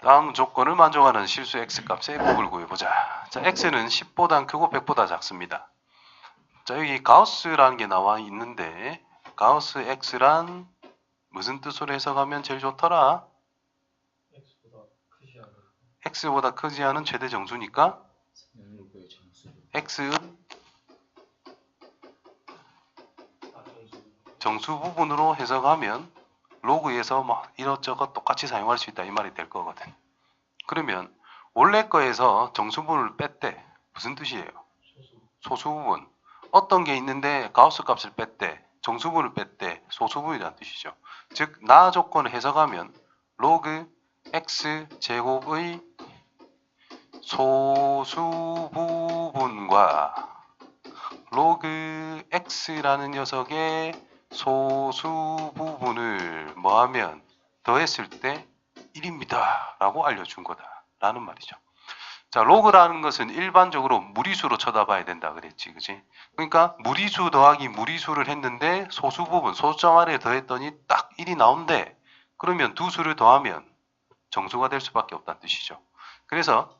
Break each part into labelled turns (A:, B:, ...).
A: 다음 조건을 만족하는 실수 x값의 곱을 구해보자. 자, x는 10보다 크고 100보다 작습니다. 자, 여기 가우스라는 게 나와 있는데 가우스 x란 무슨 뜻으로 해석하면 제일 좋더라?
B: x보다 크지 않은
A: 최대 정수니까
B: 아정수
A: 정수 부분으로 해석하면 로그에서 막 이것저것 똑같이 사용할 수 있다 이 말이 될 거거든. 그러면 원래 거에서 정수 부분을 뺐대. 무슨 뜻이에요?
B: 소수
A: 소수 부분. 어떤 게 있는데 가우스 값을 뺐대. 정수 부분을 뺐대. 소수 부분이라는 뜻이죠. 즉, 나 조건을 해석하면 로그 x 제곱의 소수 부분과 로그 x라는 녀석의 소수 부분을 뭐하면 더했을 때 1입니다. 라고 알려준 거다. 라는 말이죠. 자, 로그라는 것은 일반적으로 무리수로 쳐다봐야 된다 그랬지, 그지? 그러니까 무리수 더하기 무리수를 했는데 소수 부분, 소수점 아래에 더했더니 딱 1이 나온대. 그러면 두 수를 더하면 정수가 될 수밖에 없다는 뜻이죠. 그래서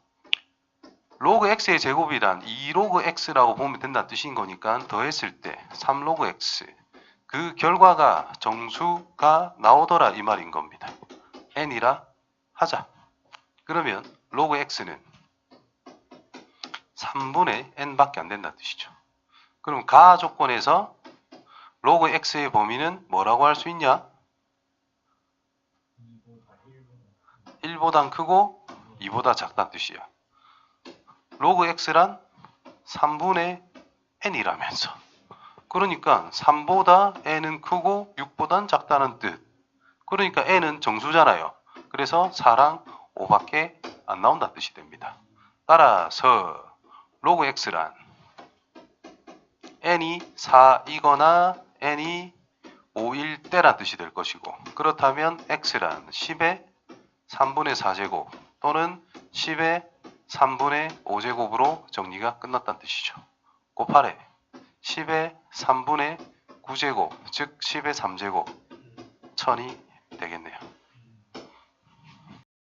A: 로그 x의 제곱이란 2로그 x라고 보면 된다는 뜻인 거니까 더했을 때 3로그 x 그 결과가 정수가 나오더라 이 말인 겁니다. n이라 하자. 그러면 로그 x는 3분의 n밖에 안 된다는 뜻이죠. 그럼 가 조건에서 로그 x의 범위는 뭐라고 할 수 있냐?
B: 2보다 1보다
A: 1보단 크고 2보다 작다는 뜻이야. 로그 x란 3분의 n이라면서. 그러니까 3보다 n은 크고 6보단 작다는 뜻. 그러니까 n은 정수잖아요. 그래서 4랑 5밖에 안 나온다는 뜻이 됩니다. 따라서 로그 x란 n이 4이거나 n이 5일 때란 뜻이 될 것이고 그렇다면 x란 10의 3분의 4제곱 또는 10의 3분의 5제곱으로 정리가 끝났다는 뜻이죠. 곱하래 10의 3분의 9제곱 즉 10의 3제곱 천이 되겠네요.